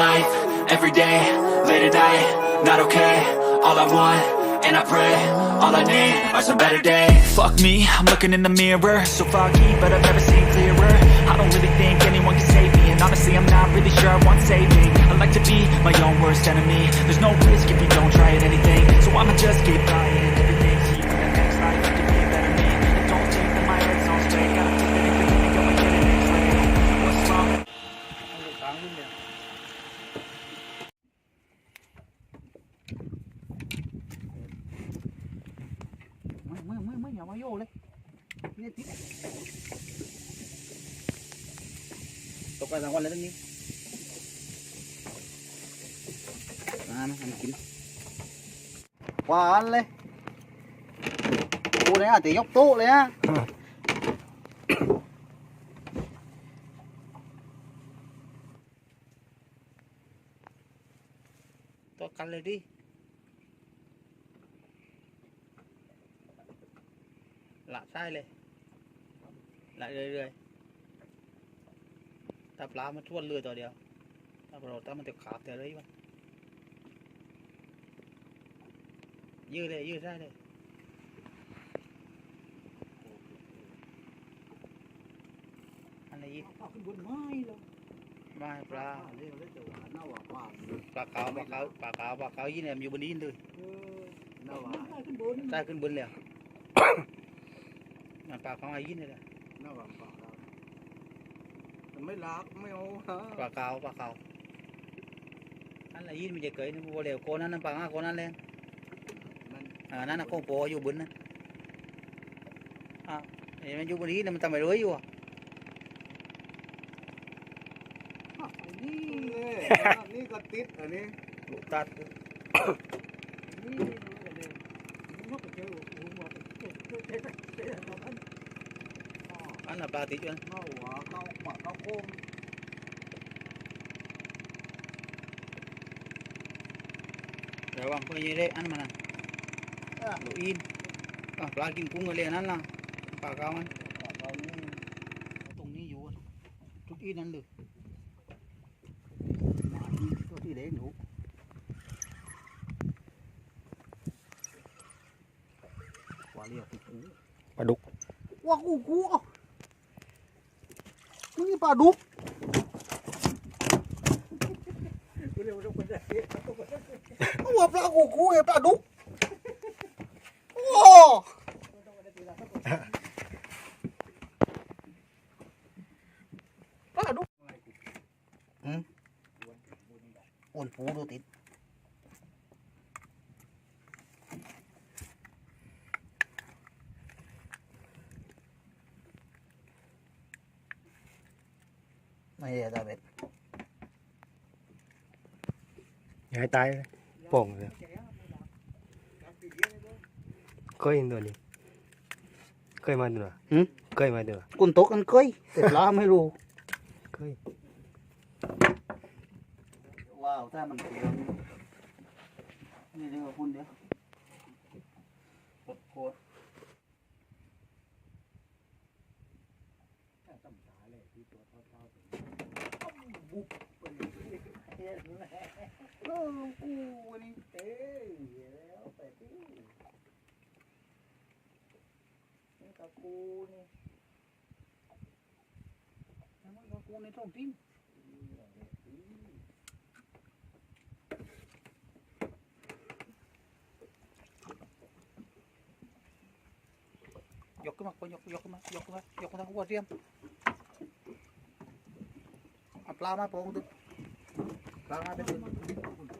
life, every day, late at night, not okay. All I want, and I pray, all I need are some better days. Fuck me, I'm looking in the mirror, so foggy, but I've never seen clearer. I don't really think anyone can save me, and honestly, I'm not really sure I want saving. I like to be my own worst enemy. vô lên. Nên tí tục ra quan lên đi à nó ăn kín quá ăn lên. Cô đấy à tí dốc tụ đấy á. Tôi cắn lên đi. วตรงนี้มามาทำกินหวานเลยกูเลยอะตียกตู้เลยอะตัวกันเลยดิละใช่เลยละเรื่อยๆถ้าปลามันทวนเรือตัวเดียว ถ้าเราถ้ามันจะขาดแต่เลยมันยืดเลยยืดได้เลยอันไหนยืดขึ้นบนไม้เลยไม่ปลาเรียกเลยจะหวานน่าหวานว่าปลาขาวปลาขาวปลาขาวปลาขาวยี่เนี่ยมันอยู่บนดินเลยเออน่าหวานขึ้นบนใต้ขึ้นบนเลย อะมันปลาขาวไอ้ยี่เนี่ยแหละน่าหวานปากเรามันไม่รักไม่เอาฮะปลาขาวปลาขาวอันไหนยี่มันจะเกยนี่บัวเดียวโคนนั้นนะปลาห้าโคนนั้นเลยมันอ่านั่นน่ะโคงโปอยู่บนนะอ้าวเห็นมันอยู่บนนี้นะมันทำไมรวยอยู่อะไอ้นี่เลยนี่ก็ติดอันนี้ลูกตัด นี่มันก็เจอหัวเจอเจอเจอเจอตอนนั้นอันน่ะปลาติดอยู่นะเข้าหัวเข้าปากเข้าโค้งระวังคนยี่เล็กอันมันน่ะลูกอินอะปลากิ Ăn là ba tí chưa? Màu cao quả cao khô. Rồi bằng coi như đây ăn mà nè. Đồ in. Ờ, à, lá kim cung người liền ăn nè. Bà cao ăn. Bà cao. Tùng này vô. Chút ít ăn được. ลาดุก ว่ากูกูอ่ะนี่ปลาดุกว่าปลากูกูไงปลาดุก Mày là tao biết, Nhai tay bổng rồi. Cơi rồi đi. Cơi mà được. À? Ừ? Cơi mà được. À? Con tốt ăn cơi, để lá mới rù. Cơi. Wow, ta mình kiểu. Như thế là phun đấy. กูนี่เต้แล้วแต่ที่นี่กับกูนี่ มันก็กูในท้องทิ้งยกขึ้นมาคนยกยกขึ้นมายกขึ้นมายกขึ้นมาหัวเทียมเอาปลามาโป่งดึก Vamos a ver.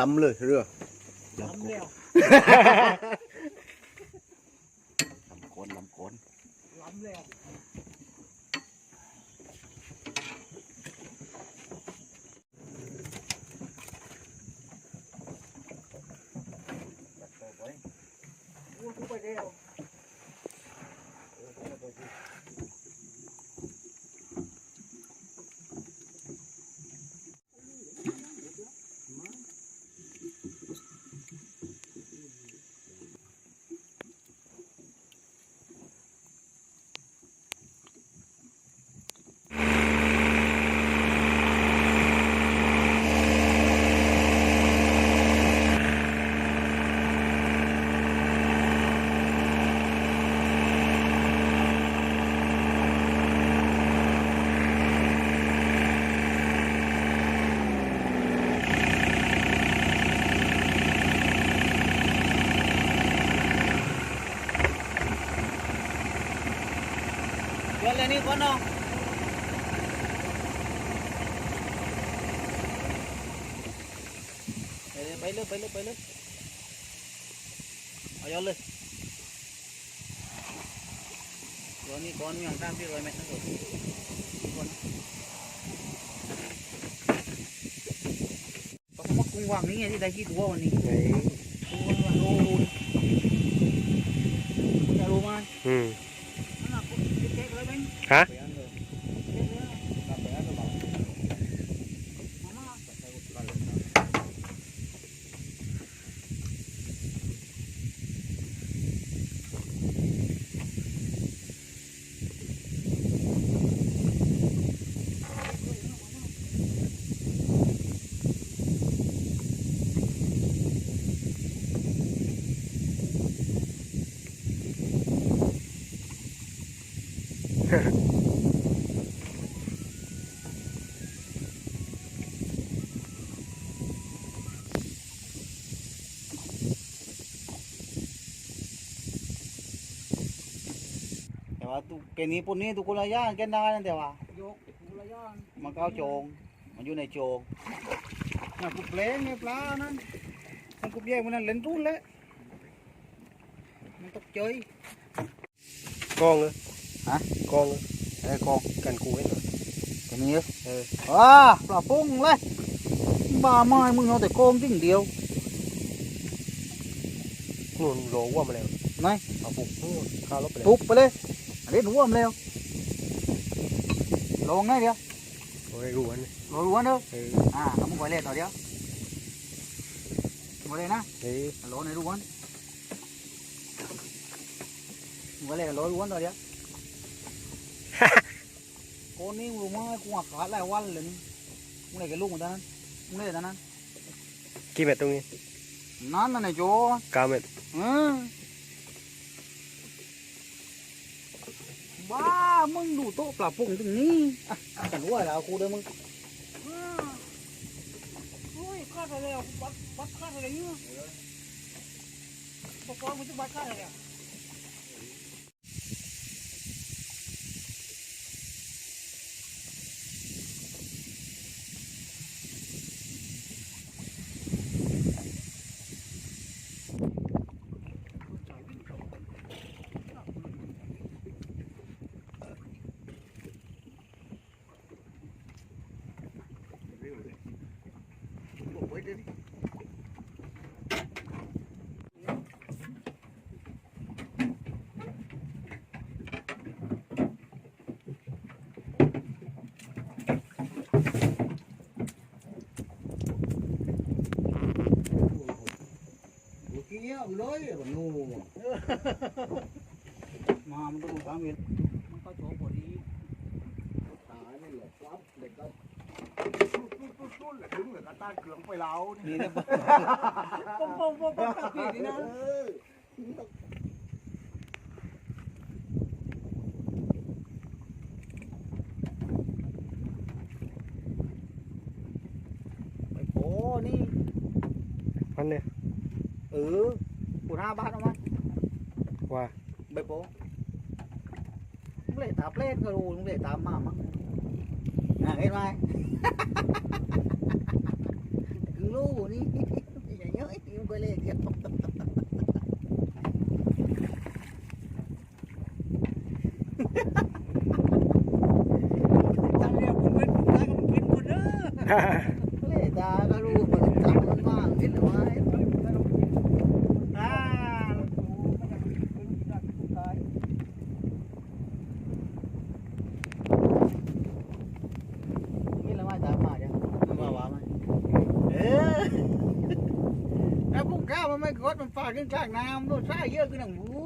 ล้ำเลยเรือลำแล้วลำโคนลำโคนลำแล้ว เดิ นเลยนี่ก่อนเนาะไปเลยไปเลยไปเลยไปเลยเอาย้อนเลยย้อนนี่ก่อนมีอย่างตามที่รอยเม็ดนั่นก่อนก่อนก็มากุ้งวางนี่ไงที่ได้กี่ตัววันนี้ไหนกุ้งวางโอ้โหจะรู้มั้ยอืม Huh? ว่าตุแกนี้ปุ่นนี้ตุกุลย่างแกนได้นั่นแต่ว่าโยกกูละย่างมันก็เอาโจง มันอยู่ในโจงน่ะกูเปลงไงปลานั่นมันกูแยกมันนั่นเล่นรุ่นแล้วมันตกเจยกองเลยฮะกองเลยไอ้กองกันกูให้หน่อยแกนี้เอออ่าปลาปุ้งเลยบ้าไม้มึงเอาแต่โกงจริงเดียวนู่นโลว่ามาแล้วไหนเอาปุ๊บนู่นข้าวรถไปแล้วทุบไปเลยอันนี้หนูมเร็วลงไงเดียวโอ้ยรู้วันนี้ลงวันเด้อเอออ่าทำมึงไว้เลย đến đúng không Leo? Lo ngay đi. Rồi đủ ăn. Rồi đủ ăn. À, không có gọi lên rồi đi. Gọi lên á? Ừ. Lo này đủ ăn. Gọi lên lo đủ rồi đi. Con này mà mà cũng mặc khá là quan lên. Cũng này cái lúc mà ta nên. Cũng này ta nè, Kì bẹt tung đi. Nó này chỗ. Cá mệt. Ừ. มึงตอนนั้นมึงเลยตอนนั้นกี่เม็ดตรงนี้นั่นน่ะไอ้โจเก้าเม็ดเออบ้ามึงดูโต๊ะปลาปุ่งตรงนี้อะกันว่าแล้วกูเด้อมึงโอ้ยข้าทะเลอะบัดบัดข้าทะเลเนี่ยปกป้องมันจะบัดข้าทะเลอะ ông lối còn ngu mà mà tôi có miệng nó có chỗ bỏ đi. À nó lột lắm để coi นมันแหละถึงเหลือกระต้านเกลืองไปแล้วนี่นี่นะป้องป้องป้องป้องปีนี่นะไปโป้นี่มันเนี่ยเออปูห้าบาทเอามาว่าใบโป้มึงเลยตาเปลนก็รู้มึงเลยตามมามั้งน่ะเห็นไหม คือรู้นี่อย่างเงี้ยมึงไปเลยเดียว ตอนเรียกผมเป็นผมได้ก็มันกินหมดเด้อ เลยตาก็รู้มันจำมันมากเห็นไหม อ่ากูไม่ได้กินกูกินได้กูตาย นี่ละไม่ตามมาเดี๋ยวมันมาว่าไหมเออแล้วพวกข้าวมันไม่กดมันฝากขึ้นกลางน้ำด้วยซ่าเยอะขึ้นหนังบู